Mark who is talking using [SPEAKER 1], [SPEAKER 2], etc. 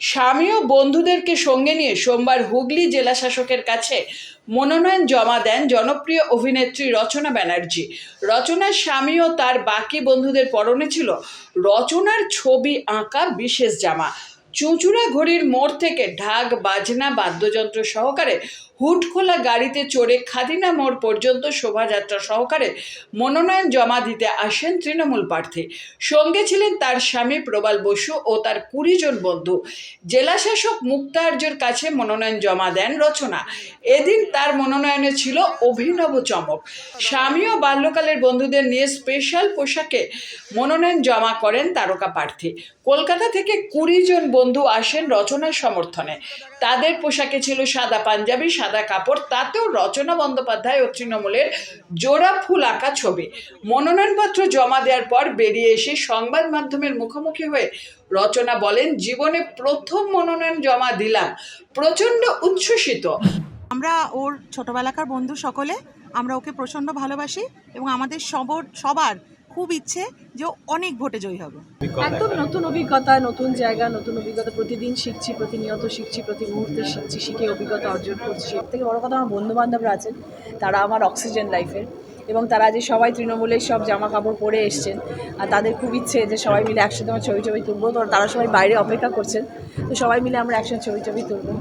[SPEAKER 1] স্বামী ও বন্ধুদেরকে সঙ্গে নিয়ে সোমবার হুগলি জেলা শাসকের কাছে মনোনয়ন জমা দেন জনপ্রিয় অভিনেত্রী রচনা ব্যানার্জি। রচনার স্বামী ও তার বাকি বন্ধুদের পরনে ছিল রচনার ছবি আঁকা বিশেষ জামা। চুঁচুড়া ঘড়ির মোড় থেকে ঢাক, বাজনা, বাদ্যযন্ত্র সহকারে হুট খোলা গাড়িতে চড়ে খাদিনা মোড় পর্যন্ত শোভাযাত্রা সহকারে মনোনয়ন জমা দিতে আসেন তৃণমূল প্রার্থী। সঙ্গে ছিলেন তার স্বামী প্রবাল বসু ও তার কুড়ি জন বন্ধু। জেলাশাসক মুক্তার্যর কাছে মনোনয়ন জমা দেন রচনা। এদিন তার মনোনয়নে ছিল অভিনব চমক। স্বামী ও বাল্যকালের বন্ধুদের নিয়ে স্পেশাল পোশাকে মনোনয়ন জমা করেন তারকা প্রার্থী। কলকাতা থেকে কুড়ি জন বন্ধু আসেন রচনার সমর্থনে। তাদের পোশাকে ছিল সাদা পাঞ্জাবি, সাদা কাপড়, তাতেও রচনা বন্দ্যোপাধ্যায় ও তৃণমূলের জোড়া ফুল আঁকা ছবি। মনোনয়নপত্র জমা দেওয়ার পর বেরিয়ে এসে সংবাদ মাধ্যমের মুখোমুখি হয়ে রচনা বলেন, জীবনে প্রথম মনোনয়ন জমা দিলাম। প্রচণ্ড উচ্ছ্বসিত।
[SPEAKER 2] আমরা ওর ছোটবেলাকার বন্ধু সকলে, আমরা ওকে প্রচণ্ড ভালোবাসি এবং আমাদের সবর, সবার খুব ইচ্ছে যে অনেক ভোটে জয়ী হবে।
[SPEAKER 3] একদম নতুন অভিজ্ঞতা নতুন জায়গা নতুন অভিজ্ঞতা প্রতিদিন শিখছি প্রতিনিয়ত শিখছি প্রতি মুহূর্তে শিখছি শিখে অভিজ্ঞতা অর্জন করছি। সব থেকে বড় কথা আমার বন্ধু বান্ধবরা আছেন তারা আমার অক্সিজেন লাইফের এবং তারা যে সবাই তৃণমূলের সব জামা কাপড় পরে এসছেন আর তাদের খুব ইচ্ছে যে সবাই মিলে একসাথে আমার ছবি ছবি তুলবো। তো তারা সবাই বাইরে অপেক্ষা করছেন তো সবাই মিলে আমরা একসাথে ছবি ছবি তুলবো।